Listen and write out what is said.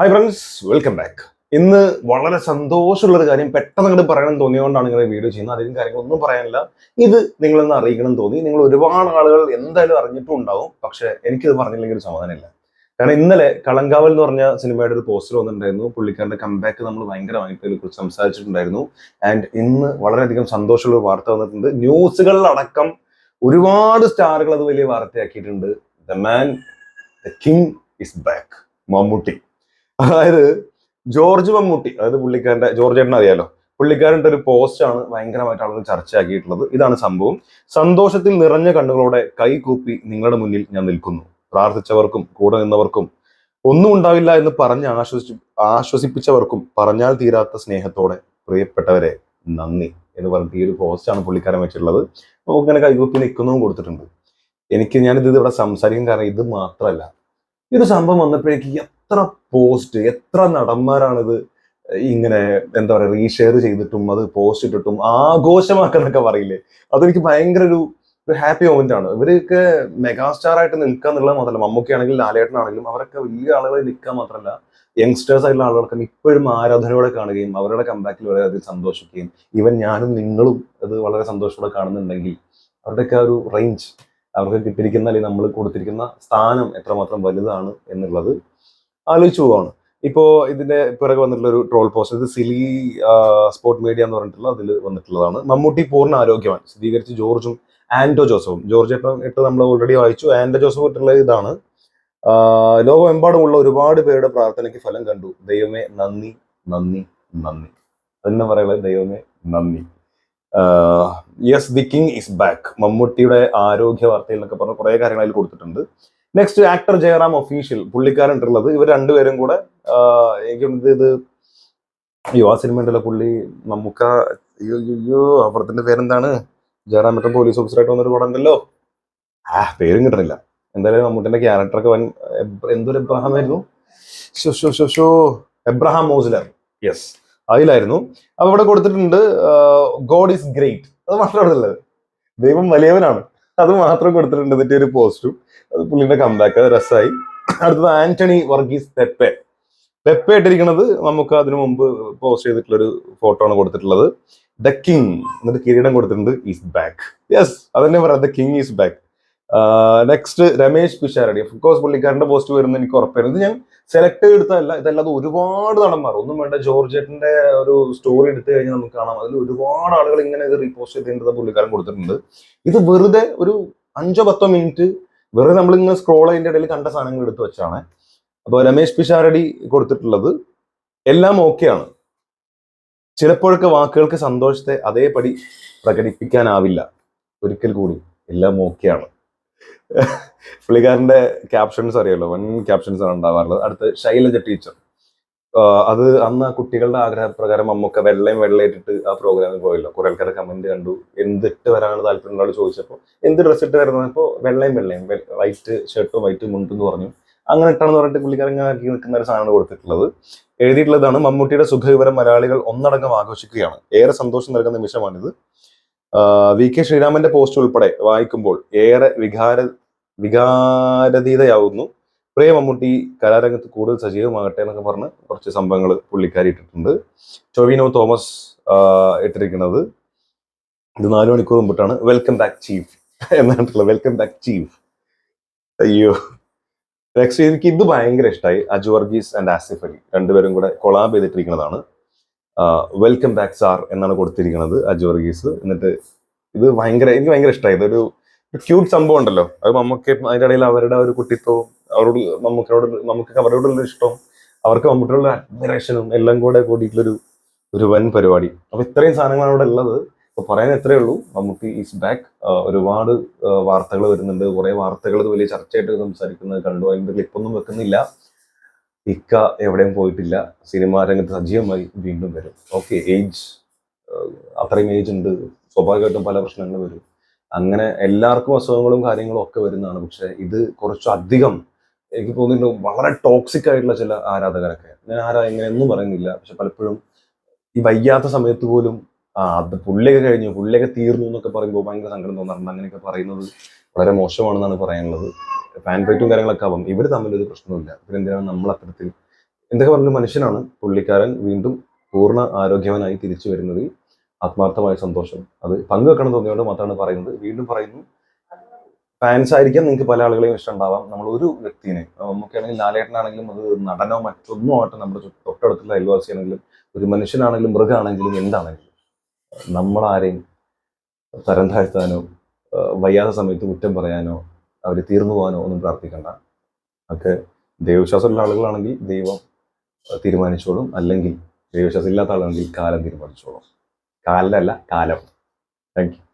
Hi friends welcome back ഇന്ന് വളരെ സന്തോഷമുള്ള ഒരു കാര്യം പെട്ടെന്ന് അങ്ങോട്ട് പറയണം തോന്നിയതുകൊണ്ടാണ് ഇങ്ങനെ വീഡിയോ ചെയ്യുന്നത്. അതിലും കാര്യങ്ങളൊന്നും പറയാനില്ല. ഇത് നിങ്ങളൊന്ന് അറിയിക്കണം തോന്നി. നിങ്ങൾ ഒരുപാട് ആളുകൾ എന്തായാലും അറിഞ്ഞിട്ടും ഉണ്ടാവും പക്ഷെ എനിക്കിത് പറഞ്ഞില്ലെങ്കിൽ ഒരു സമാധാനമില്ല. കാരണം ഇന്നലെ കളങ്കാവൽ എന്ന് പറഞ്ഞ സിനിമയുടെ ഒരു പോസ്റ്റർ വന്നിട്ടുണ്ടായിരുന്നു. പുള്ളിക്കാരന്റെ കംബാക്ക് നമ്മൾ ഭയങ്കരമായിട്ട് ഇതിനെക്കുറിച്ച് സംസാരിച്ചിട്ടുണ്ടായിരുന്നു. ആൻഡ് ഇന്ന് വളരെയധികം സന്തോഷമുള്ള ഒരു വാർത്ത വന്നിട്ടുണ്ട്. ന്യൂസുകളിലടക്കം ഒരുപാട് സ്റ്റാറുകൾ അത് വലിയ വാർത്തയാക്കിയിട്ടുണ്ട്. The man the king is back Mammootty. അതായത് ജോർജ് മമ്മൂട്ടി അതായത് പുള്ളിക്കാരന്റെ ജോർജ് ഏട്ടൻ അറിയാലോ? പുള്ളിക്കാരന്റെ ഒരു പോസ്റ്റാണ് ഭയങ്കരമായിട്ട് ആളുകൾ ചർച്ചയാക്കിയിട്ടുള്ളത്. ഇതാണ് സംഭവം. സന്തോഷത്തിൽ നിറഞ്ഞ കണ്ണുകളോടെ കൈകൂപ്പി നിങ്ങളുടെ മുന്നിൽ ഞാൻ നിൽക്കുന്നു. പ്രാർത്ഥിച്ചവർക്കും കൂടെ നിന്നവർക്കും ഒന്നും ഉണ്ടാവില്ല എന്ന് പറഞ്ഞ് ആശ്വസിച്ചു ആശ്വസിപ്പിച്ചവർക്കും പറഞ്ഞാൽ തീരാത്ത സ്നേഹത്തോടെ പ്രിയപ്പെട്ടവരെ നന്ദി എന്ന് പറഞ്ഞിട്ട് ഈ ഒരു പോസ്റ്റാണ് പുള്ളിക്കാരൻ വെച്ചിട്ടുള്ളത്. നമുക്കിങ്ങനെ കൈകൂപ്പി നിൽക്കുന്നതും കൊടുത്തിട്ടുണ്ട്. എനിക്ക് ഞാനിത് ഇവിടെ സംസാരിക്കാൻ കാരണം ഇത് മാത്രമല്ല. ഈ ഒരു സംഭവം വന്നപ്പോഴേക്ക് എത്ര പോസ്റ്റ് എത്ര നടന്മാരാണിത് ഇങ്ങനെ എന്താ പറയുക റീഷെയർ ചെയ്തിട്ടും അത് പോസ്റ്റ് ഇട്ടിട്ടും ആഘോഷമാക്കാനൊക്കെ പറയില്ലേ? അതെനിക്ക് ഭയങ്കര ഒരു ഒരു ഹാപ്പി മൊമെന്റ് ആണ്. ഇവരൊക്കെ മെഗാസ്റ്റാർ ആയിട്ട് നിൽക്കുക എന്നുള്ളത് മാത്രമല്ല മമ്മൂക്കയാണെങ്കിലും ലാലേട്ടനാണെങ്കിലും അവരൊക്കെ വലിയ ആളുകളെ നിൽക്കുക മാത്രമല്ല യങ്സ്റ്റേഴ്സ് ആയിട്ടുള്ള ആളുകൾക്കും ഇപ്പോഴും ആരാധനയോടെ കാണുകയും അവരുടെ കമ്പാക്കിൽ വളരെയധികം സന്തോഷിക്കുകയും ഈവൻ ഞാനും നിങ്ങളും അത് വളരെ സന്തോഷത്തോടെ കാണുന്നുണ്ടെങ്കിൽ അവരുടെയൊക്കെ ആ ഒരു റേഞ്ച് അവർക്ക് കിട്ടിയിരിക്കുന്ന അല്ലെങ്കിൽ നമ്മൾ കൊടുത്തിരിക്കുന്ന സ്ഥാനം എത്രമാത്രം വലുതാണ് എന്നുള്ളത് ആലോചിച്ചു പോവാണ്. ഇപ്പോ ഇതിന്റെ പിറകെ വന്നിട്ടുള്ള ഒരു ട്രോൾ പോസ്റ്റ് ഇത് സിലി സ്പോർട്ട് മീഡിയ എന്ന് പറഞ്ഞിട്ടുള്ള അതിൽ വന്നിട്ടുള്ളതാണ്. മമ്മൂട്ടി പൂർണ ആരോഗ്യവാൻ സ്ഥിരീകരിച്ച് ജോർജും ആൻഡോ ജോസഫും. ജോർജ് ഇപ്പം ഇട്ട് നമ്മൾ ഓൾറെഡി വായിച്ചു. ആൻഡോ ജോസഫ് ഇട്ടുള്ള ഇതാണ്. ലോകമെമ്പാടുമുള്ള ഒരുപാട് പേരുടെ പ്രാർത്ഥനയ്ക്ക് ഫലം കണ്ടു. ദൈവമേ നന്ദി നന്ദി നന്ദി. അതെന്നെ പറയുള്ളത് ദൈവമേ നന്ദി. Yes the king is back. മമ്മൂട്ടിയുടെ ആരോഗ്യ വാർത്തയിൽ എന്നൊക്കെ പറഞ്ഞ കുറേ കാര്യങ്ങൾ അതിൽ കൊടുത്തിട്ടുണ്ട്. നെക്സ്റ്റ് ആക്ടർ ജയറാം ഒഫീഷ്യൽ പുള്ളിക്കാരൻ ഉള്ളത്. ഇവർ രണ്ടുപേരും കൂടെ ആ, എനിക്ക് ഇത് യുവ ആ പുള്ളി നമുക്ക് അയ്യോ അയ്യോ, അപ്പുറത്തിന്റെ പേരെന്താണ്? ജയറാം മറ്റം പോലീസ് ഓഫീസറായിട്ട് വന്നൊരു പടം ഉണ്ടല്ലോ ആ പേരും കിട്ടണില്ല. എന്തായാലും മമ്മൂട്ടിന്റെ ക്യാരക്ടറൊക്കെ വൻ എന്തൊരു എബ്രഹാം ആയിരുന്നു show show show show Abraham Ozler. Yes അതിലായിരുന്നു. അപ്പൊ ഇവിടെ കൊടുത്തിട്ടുണ്ട് ഗോഡ് ഈസ് ഗ്രേറ്റ് അത് മാത്രമാണ് ഉള്ളത്. ദൈവം വലിയവനാണ്. അത് മാത്രം കൊടുത്തിട്ടുണ്ട് എന്നിട്ട് ഒരു പോസ്റ്റും. അത് പുള്ളിന്റെ കമ്പാക്ക് അത് രസമായി അടുത്തത് ആന്റണി വർഗീസ് പെപ്പെ. പെപ്പെ ഇട്ടിരിക്കുന്നത് നമുക്ക് അതിനു മുമ്പ് പോസ്റ്റ് ചെയ്തിട്ടുള്ള ഒരു ഫോട്ടോ ആണ് കൊടുത്തിട്ടുള്ളത്. ദ കിങ് എന്നിട്ട് കിരീടം കൊടുത്തിട്ടുണ്ട് ഈസ് ബാക്ക് യെസ് അതന്നെ പറയാം. The king is back next Ramesh Pisharody. Course പുള്ളിക്കാരന്റെ പോസ്റ്റ് വരുന്ന എനിക്ക് ഉറപ്പായിരുന്നു. ഇത് ഞാൻ സെലക്ട് ചെയ്തെടുത്തതല്ല. ഇതല്ലാതെ ഒരുപാട് നടന്മാർ. ഒന്നും വേണ്ട ജോർജറ്റിന്റെ ഒരു സ്റ്റോറി എടുത്തു കഴിഞ്ഞാൽ നമുക്ക് കാണാം. അതിൽ ഒരുപാട് ആളുകൾ ഇങ്ങനെ ഇത് റീപോസ്റ്റ് ചെയ്തിട്ട് പുള്ളിക്കാരൻ കൊടുത്തിട്ടുണ്ട്. ഇത് വെറുതെ ഒരു അഞ്ചോ പത്തോ മിനിറ്റ് വെറുതെ നമ്മൾ ഇങ്ങനെ സ്ക്രോൾ അതിന്റെ ഇടയിൽ കണ്ട സാധനങ്ങൾ എടുത്തു വെച്ചാണ്. അപ്പോൾ രമേശ് പിഷാരടി കൊടുത്തിട്ടുള്ളത് എല്ലാം ഓക്കെയാണ് ചിലപ്പോഴൊക്കെ വാക്കുകൾക്ക് സന്തോഷത്തെ അതേപടി പ്രകടിപ്പിക്കാനാവില്ല. ഒരിക്കൽ കൂടി എല്ലാം ഓക്കെയാണ് പുള്ളിക്കാരന്റെ ക്യാപ്ഷൻസ് അറിയാലോ? വൻ ക്യാപ്ഷൻസ് ആണ് ഉണ്ടാവാറുള്ളത്. അടുത്ത് ശൈലജ ടീച്ചർ അത് അന്ന് ആ കുട്ടികളുടെ ആഗ്രഹപ്രകാരം അമ്മൊക്കെ വെള്ളയും വെള്ളയിട്ടിട്ട് ആ പ്രോഗ്രാമിൽ പോയല്ലോ. കുറെ ആൾക്കാരെ കമന്റ് കണ്ടു. എന്തിട്ട് വരാനാണ് താല്പര്യം ആൾ ചോദിച്ചപ്പോൾ എന്ത് ഡ്രസ് ഇട്ട് വരുന്നപ്പോൾ വെള്ളയും വെള്ളയും. വൈറ്റ് ഷർട്ടും വൈറ്റ് മുണ്ടും എന്ന് പറഞ്ഞു. അങ്ങനെ ഇട്ടാണെന്ന് പറഞ്ഞിട്ട് ആക്കി നിൽക്കുന്ന ഒരു സാധനമാണ് കൊടുത്തിട്ടുള്ളത്. എഴുതിയിട്ടുള്ളതാണ് മമ്മൂട്ടിയുടെ സുഖവിവരം മലയാളികൾ ഒന്നടങ്കം ആഘോഷിക്കുകയാണ്. ഏറെ സന്തോഷം നൽകുന്ന നിമിഷമാണിത്. വി കെ ശ്രീരാമന്റെ പോസ്റ്റ് ഉൾപ്പെടെ വായിക്കുമ്പോൾ ഏറെ വികാര വികാരതീതയാവുന്നു. പ്രിയ മമ്മൂട്ടി കലാരംഗത്ത് കൂടുതൽ സജീവമാകട്ടെ എന്നൊക്കെ പറഞ്ഞ് കുറച്ച് സംഭവങ്ങൾ പുള്ളിക്കാരി ഇട്ടിട്ടുണ്ട്. ടൊവിനോ തോമസ് ഇട്ടിരിക്കുന്നത്. ഇത് നാലു മണിക്കൂർ മുമ്പിട്ടാണ്. വെൽക്കം ബാക്ക് ചീഫ് എന്നായിട്ടുള്ളത് വെൽക്കം ബാക്ക് ചീഫ് അയ്യോ. നെക്സ്റ്റ് എനിക്ക് ഇത് ഭയങ്കര ഇഷ്ടമായി അജു വർഗീസ് ആൻഡ് ആസിഫ് അലി രണ്ടുപേരും കൂടെ കൊളാബ് ചെയ്തിട്ടിരിക്കുന്നതാണ്. വെൽക്കം ബാക്ക് സാർ എന്നാണ് കൊടുത്തിരിക്കുന്നത് അജു വർഗീസ്. എന്നിട്ട് ഇത് ഭയങ്കര എനിക്ക് ഭയങ്കര ഇഷ്ടമായി ഇതൊരു ക്യൂട്ട് സംഭവം ഉണ്ടല്ലോ. അത് നമുക്ക് അതിന്റെ ഇടയിൽ അവരുടെ ഒരു കുട്ടിത്വവും അവരോട് നമുക്കിനോട് നമുക്ക് അവരോടുള്ള ഇഷ്ടവും അവർക്ക് നമ്മുടെ അഡ്മിറേഷനും എല്ലാം കൂടെ കൂടിയിട്ടുള്ളൊരു ഒരു വൻ പരിപാടി. അപ്പൊ ഇത്രയും സാധനങ്ങളാണ് അവിടെ ഉള്ളത്. ഇപ്പൊ പറയാൻ എത്രയേ ഉള്ളൂ. മമ്മൂട്ടി ഈസ് ബാക്ക് ഒരുപാട് വാർത്തകൾ വരുന്നുണ്ട്. കുറെ വാർത്തകൾ വലിയ ചർച്ചയായിട്ട് സംസാരിക്കുന്നത് കണ്ടു. അതിന്റെ ക്ലിപ്പൊന്നും വെക്കുന്നില്ല. ഇക്ക എവിടെയും പോയിട്ടില്ല. സിനിമാ രംഗത്ത് സജീവമായി വീണ്ടും വരും. ഓക്കെ ഏജ് അത്രയും ഏജ് ഉണ്ട്. സ്വാഭാവികമായിട്ടും പല പ്രശ്നങ്ങൾ വരും. അങ്ങനെ എല്ലാവർക്കും അസുഖങ്ങളും കാര്യങ്ങളും ഒക്കെ വരുന്നതാണ്. പക്ഷെ ഇത് കുറച്ചധികം എനിക്ക് തോന്നുന്നു വളരെ ടോക്സിക് ആയിട്ടുള്ള ചില ആരാധകരൊക്കെ. ഞാൻ ആരാ എങ്ങനെയൊന്നും പറയുന്നില്ല. പക്ഷെ പലപ്പോഴും ഈ വയ്യാത്ത സമയത്ത് പോലും ആ അത് പുള്ളിയൊക്കെ കഴിഞ്ഞു പുള്ളിയൊക്കെ തീർന്നു എന്നൊക്കെ പറയുമ്പോൾ ഭയങ്കര സങ്കടം തോന്നാറുണ്ട്. അങ്ങനെയൊക്കെ പറയുന്നത് വളരെ മോശമാണെന്നാണ് പറയാനുള്ളത്. ഫാൻ ഫൈറ്റും കാര്യങ്ങളൊക്കെ ആവാം. ഇവർ തമ്മിൽ ഒരു പ്രശ്നമില്ല ഇവരെന്തിനാണ് നമ്മൾ അത്തരത്തിൽ എന്തൊക്കെ പറഞ്ഞ മനുഷ്യനാണ് പുള്ളിക്കാരൻ വീണ്ടും പൂർണ ആരോഗ്യവാനായി തിരിച്ചു വരുന്നതിൽ ആത്മാർത്ഥമായ സന്തോഷം. അത് പങ്കുവെക്കണം തോന്നിയോണ്ട് മാത്രമാണ് പറയുന്നത്. വീണ്ടും പറയുന്നു ഫാൻസ് ആയിരിക്കാം നിങ്ങൾക്ക് പല ആളുകളെയും ഇഷ്ടമുണ്ടാവാം നമ്മൾ ഒരു വ്യക്തിനെ നമുക്കാണെങ്കിൽ ലാലേട്ടനാണെങ്കിലും അത് നടനോ മറ്റൊന്നും ആവട്ടെ നമ്മുടെ തൊട്ടടുത്തുള്ള അയൽവാസിയാണെങ്കിലും ഒരു മനുഷ്യനാണെങ്കിലും മൃഗമാണെങ്കിലും എന്താണെങ്കിലും നമ്മളാരെയും തരം താഴ്ത്താനോ വയ്യാത്ത സമയത്ത് കുറ്റം പറയാനോ അവർ തീർന്നു പോകാനോ ഒന്നും പ്രാർത്ഥിക്കണ്ട. ഒക്കെ ദൈവവിശ്വാസമുള്ള ആളുകളാണെങ്കിൽ ദൈവം തീരുമാനിച്ചോളും. അല്ലെങ്കിൽ ദൈവവിശ്വാസം ഇല്ലാത്ത ആളാണെങ്കിൽ കാലം തീരുമാനിച്ചോളും. കാലല്ല കാലം. Thank you